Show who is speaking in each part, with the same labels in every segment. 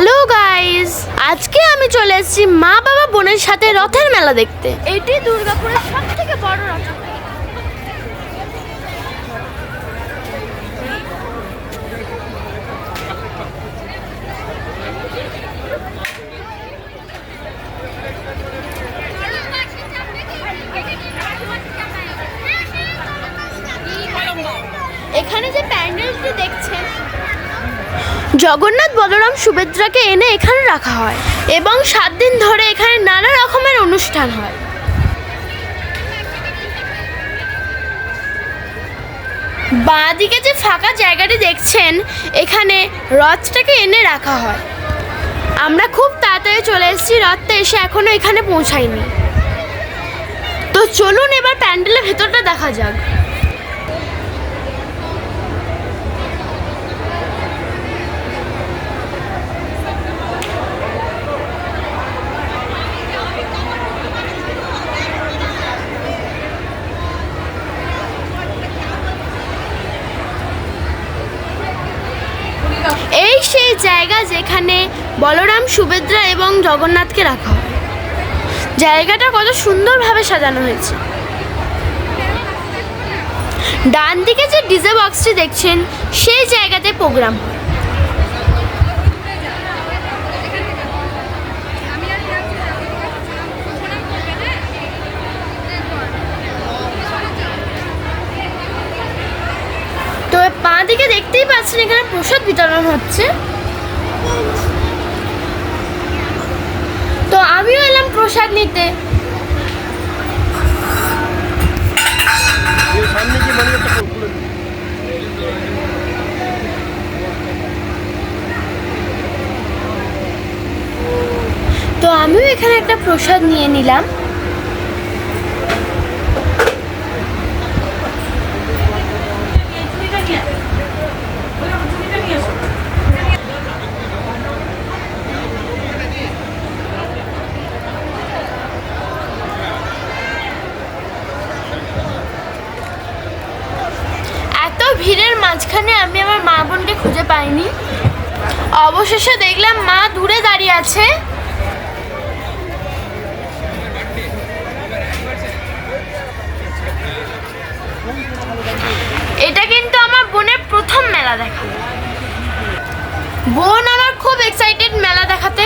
Speaker 1: Hello guys আজকে আমি চলে এসেছি মা বাবা বোনের সাথে রথের মেলা দেখতে। এটি দুর্গাপুরের সব থেকে বড় রথ এখানে যে প্যান্ডেলটি দেখছেন জগন্নাথ বলরাম সুভদ্রাকে এনে এখানে রাখা হয় এবং সাত দিন ধরে এখানে নানা রকমের অনুষ্ঠান হয়। বাঁদিকে যে ফাঁকা জায়গাটি দেখছেন, এখানে রথটাকে এনে রাখা হয়। আমরা খুব তাড়াতাড়ি চলে এসেছি, রথটা এসে এখনও এখানে পৌঁছায়নি। তো চলুন এবার প্যান্ডেলের ভেতরটা দেখা যাক। এই সেই জায়গা যেখানে বলরাম, সুভদ্রা এবং জগন্নাথকে রাখা হয়। জায়গাটা কত সুন্দরভাবে সাজানো হয়েছে। ডান দিকে যে ডিজে বক্সটি দেখছেন, সেই জায়গাতে প্রোগ্রাম হয় তো পা দিকে দেখতেই পাচ্ছেন এখানে প্রসাদ বিতরণ হচ্ছে। তো আমিও এলাম প্রসাদ নিতে। তো আমিও এখানে একটা প্রসাদ নিয়ে নিলাম। মাঝখানে আমি আমার মা বোনকে খুঁজে পাইনি। অবশেষে দেখলাম মা দূরে দাঁড়িয়ে আছে। এটা কিন্তু আমার বোনের প্রথম মেলা দেখা। বোন আমার খুব এক্সাইটেড মেলা দেখাতে।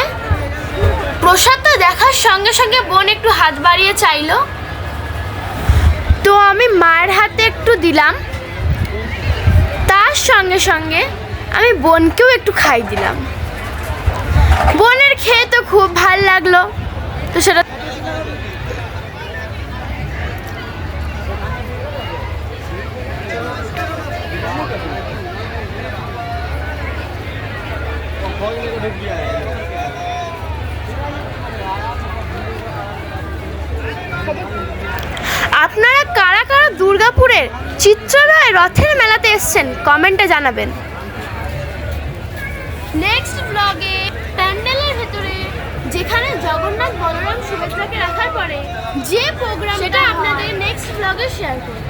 Speaker 1: প্রসাদটা দেখার সঙ্গে সঙ্গে বোন একটু হাত বাড়িয়ে চাইলো। তো আমি মায়ের হাতে একটু দিলাম। তার সঙ্গে সঙ্গে আমি বোনকেও একটু খাই দিলাম। বোনের খেয়ে তো খুব ভালো লাগল। তো সেটা আপনারা দুর্গাপুরের চিত্রালয় রথের মেলাতে এসছেন কমেন্টে জানাবেন। নেক্সট ব্লগে প্যান্ডেলের ভেতরে যেখানে জগন্নাথ বলরাম সুভদ্রাকে রাখার পরে যে প্রোগ্রাম সেটা আপনাদের নেক্সট ব্লগে শেয়ার করব।